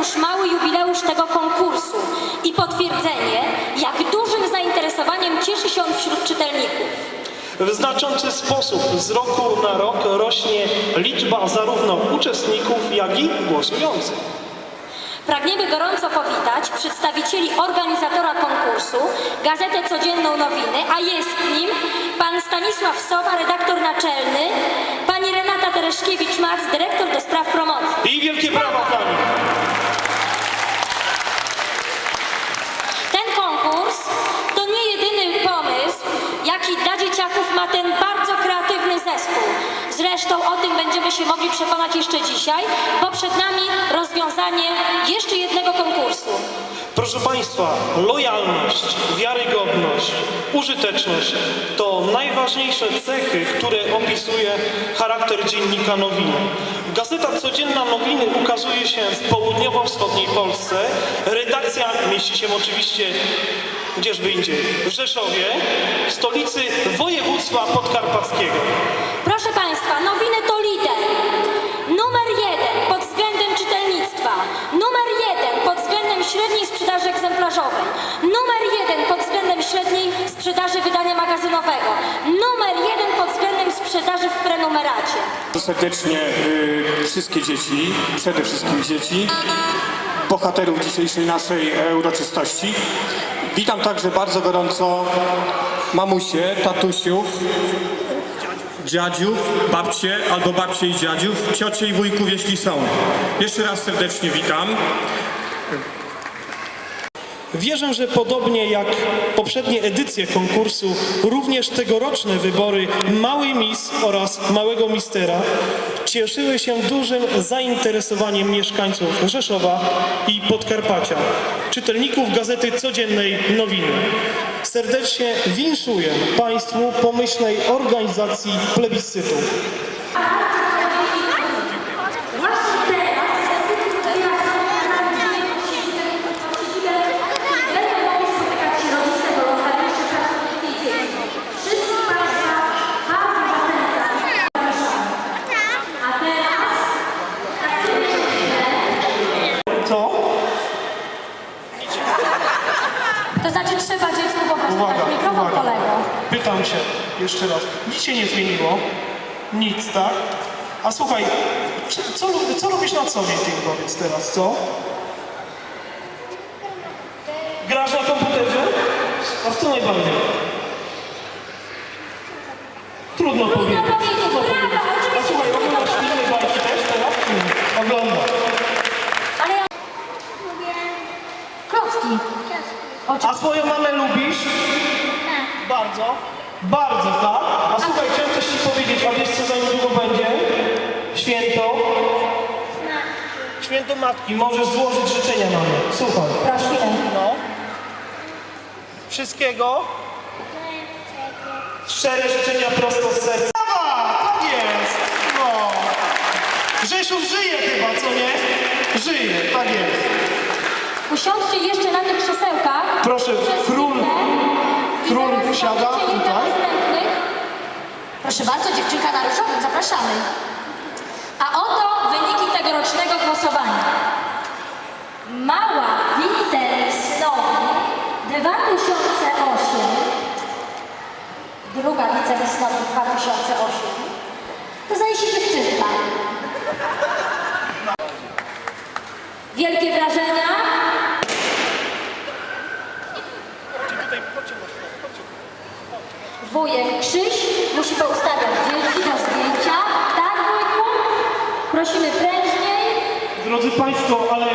już mały jubileusz tego konkursu i potwierdzenie, jak dużym zainteresowaniem cieszy się on wśród czytelników. W znaczący sposób z roku na rok rośnie liczba zarówno uczestników, jak i głosujących. Pragniemy gorąco powitać przedstawicieli organizatora konkursu, Gazetę Codzienną Nowiny, a jest nim pan Stanisław Sowa, redaktor naczelny, pani Renata Tereszkiewicz-Mac, dyrektor do spraw promocji. Zresztą o tym będziemy się mogli przekonać jeszcze dzisiaj, bo przed nami rozwiązanie jeszcze jednego konkursu. Proszę Państwa, lojalność, wiarygodność, użyteczność to najważniejsze cechy, które opisuje charakter dziennika Nowiny. Gazeta Codzienna Nowiny ukazuje się w południowo-wschodniej Polsce. Redakcja mieści się oczywiście gdzieżby indziej, w Rzeszowie, stolicy województwa sprzedaży wydania magazynowego. Numer jeden pod względem sprzedaży w prenumeracie. serdecznie y, wszystkie dzieci, przede wszystkim dzieci, bohaterów dzisiejszej naszej e, uroczystości. Witam także bardzo gorąco mamusie, tatusiów, dziadziów, babcie albo babcie i dziadziów, ciocie i wujków, jeśli są. Jeszcze raz serdecznie witam. Wierzę, że podobnie jak poprzednie edycje konkursu, również tegoroczne wybory Małej Mis oraz Małego Mistera cieszyły się dużym zainteresowaniem mieszkańców Rzeszowa i Podkarpacia, czytelników Gazety Codziennej Nowiny. Serdecznie winszuję Państwu pomyślnej organizacji plebiscytu. To znaczy trzeba dziecku po prostu Uwaga, dać mikrofon uwaga. kolego. Pytam się jeszcze raz. Nic się nie zmieniło. Nic, tak? A słuchaj, co, co robisz na co dzień, powiedz teraz, co? Grasz na komputerze? A w co najbardziej? Trudno powiedzieć. powiedzieć, Trudno powiedzieć. A oczywiście, słuchaj, że oglądasz trudno filmy bajki też teraz? Oglądam. Ale ja... Klocki. A swoją mamę lubisz? Bardzo. Bardzo, tak? A słuchaj, chciałem coś ci powiedzieć, a wiesz co za niedługo będzie? Święto. Święto Matki. Możesz złożyć życzenia mamie. Słuchaj. Proszę. No. Wszystkiego. Szczere życzenia prosto z serca. Brawa! Tak jest! No. Grzesiu żyje chyba, co nie? Żyje, tak jest. Usiądźcie jeszcze na tych krzesełkach. Proszę, Przez król- chwilę. Jedno tutaj. Proszę bardzo, dziewczynka na różowym, zapraszamy. A oto wyniki tegorocznego głosowania. Mała wicemisnowi 2008, druga wicemisnowi 2008, to zdaje się dziewczynka. Wielkie wrażenia? Wujek Krzyś musi poustawiać dzieci do zdjęcia. Tak, wujku? Prosimy prężniej. Drodzy Państwo, ale